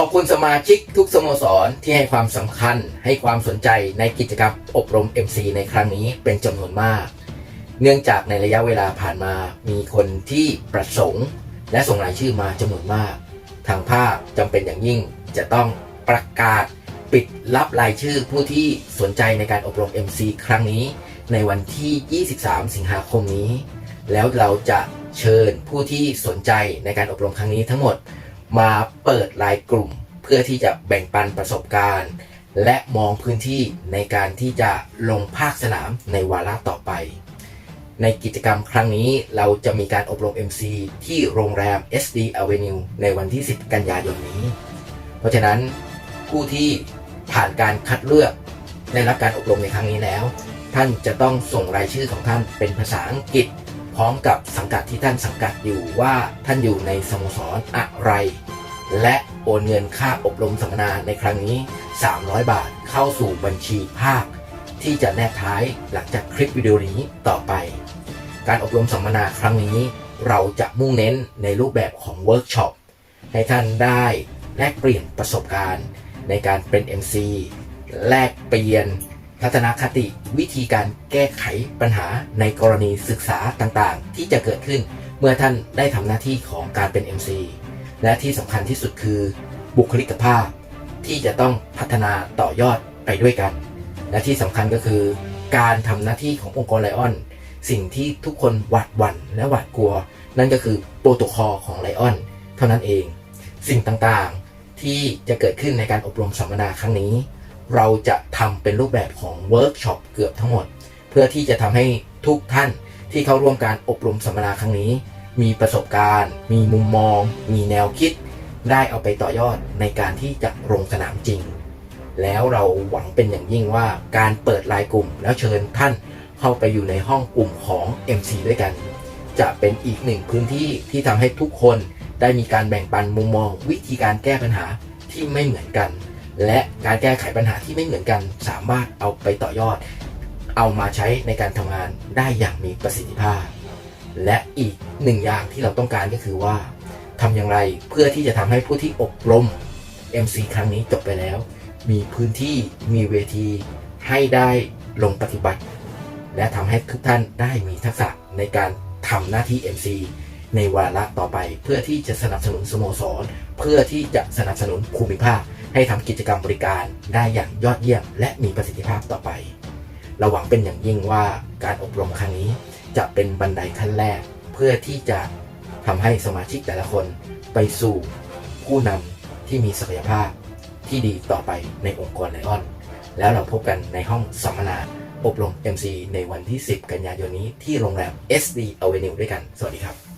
ขอบคุณสมาชิกทุกสโมสรที่ให้ความสำคัญให้ความสนใจในกิจกรรมอบรม MC ในครั้งนี้เป็นจำนวนมาก เนื่องจากในระยะเวลาผ่านมามีคนที่ประสงค์ และส่งรายชื่อมาจำนวนมาก ทางภาคจำเป็นอย่างยิ่งจะต้องประกาศปิดรับรายชื่อผู้ที่สนใจในการอบรม MC ครั้งนี้ ในวันที่ 23 สิงหาคมนี้ แล้วเราจะเชิญผู้ที่สนใจในการอบรมครั้งนี้ทั้งหมด มาเปิดรายกลุ่ม เพื่อที่จะแบ่งปันประสบการณ์ และมองพื้นที่ในการที่จะลงภาคสนามในวาระต่อไป ในกิจกรรมครั้งนี้เราจะมีการอบรม MC ที่โรงแรม SD Avenue ในวันที่ 10 กันยายนนี้ เพราะฉะนั้นผู้ที่ผ่านการคัดเลือกได้รับการอบรมในครั้งนี้แล้ว ท่านจะต้องส่งรายชื่อของท่านเป็นภาษาอังกฤษ พร้อมกับสังกัดที่ท่านสังกัดอยู่ว่าท่านอยู่ในสโมสรอะไร และโอนเงินค่าอบรมสัมมนาในครั้งนี้ 300 บาทเข้าสู่บัญชีภาค ที่จะแนบท้ายหลังจากคลิปวิดีโอนี้ต่อไป การอบรมสัมมนาครั้งนี้ เราจะมุ่งเน้นในรูปแบบของเวิร์กช็อปให้ท่านได้แลกเปลี่ยนประสบการณ์ ในการเป็น MC แลกเปลี่ยน ทัศนคติวิธีการแก้ไขปัญหาในกรณีศึกษาต่างๆ ที่จะเกิดขึ้นเมื่อท่านได้ทำหน้าที่ของการเป็น MC และที่สำคัญที่สุดคือ บุคลิกภาพที่จะต้องพัฒนาต่อยอดไปด้วยกัน และที่สำคัญก็คือ การทำหน้าที่ขององค์กรไลออนสิ่งที่ทุกคนหวาดหวั่นและหวาดกลัว นั่นก็คือโปรโตคอลของไลออนเท่านั้นเอง สิ่งต่างๆที่จะเกิดขึ้นในการอบรมสัมมนาครั้งนี้ เราจะทำเป็นรูปแบบของเวิร์กช็อปเกือบทั้งหมด เพื่อที่จะทำให้ทุกท่านที่เข้าร่วมการอบรมสัมมนาครั้งนี้ มีประสบการณ์ มีมุมมอง มีแนวคิด ได้เอาไปต่อยอดในการที่จะลงสนามจริง แล้วเราหวังเป็นอย่างยิ่งว่าการเปิดรายกลุ่ม แล้วเชิญท่านเข้าไปอยู่ในห้องกลุ่มของ MC ด้วยกัน จะเป็นอีกหนึ่งพื้นที่ที่ทำให้ทุกคนได้มีการแบ่งปันมุมมอง วิธีการแก้ปัญหาที่ไม่เหมือนกัน และการแก้ไขปัญหาที่ไม่เหมือนกันสามารถเอาไปต่อยอด เอามาใช้ในการทำงานได้อย่างมีประสิทธิภาพ และอีกหนึ่งอย่างที่เราต้องการก็คือว่าทำอย่างไรเพื่อที่จะทำให้ผู้ที่อบรม MC ครั้งนี้จบไปแล้ว มีพื้นที่มีเวที ให้ได้ลงปฏิบัติ และทำให้ทุกท่านได้มีทักษะในการทำหน้าที่ MC ในวาระต่อไป เพื่อที่จะสนับสนุนสโมสร เพื่อที่จะสนับสนุนภูมิภาค ให้ทำกิจกรรมบริการได้อย่างยอดเยี่ยม และมีประสิทธิภาพต่อไปเราหวังเป็นอย่างยิ่งว่าการอบรมครั้งนี้จะเป็นบันไดขั้นแรก เพื่อที่จะทำให้สมาชิกแต่ละคนไปสู่ผู้นำที่มีศักยภาพที่ดีต่อไปในองค์กรไลออน แล้วเราพบกันในห้องสัมมนาอบรม MC ในวันที่ 10 กันยายนนี้ที่โรงแรม SD Avenue ด้วยกัน สวัสดีครับ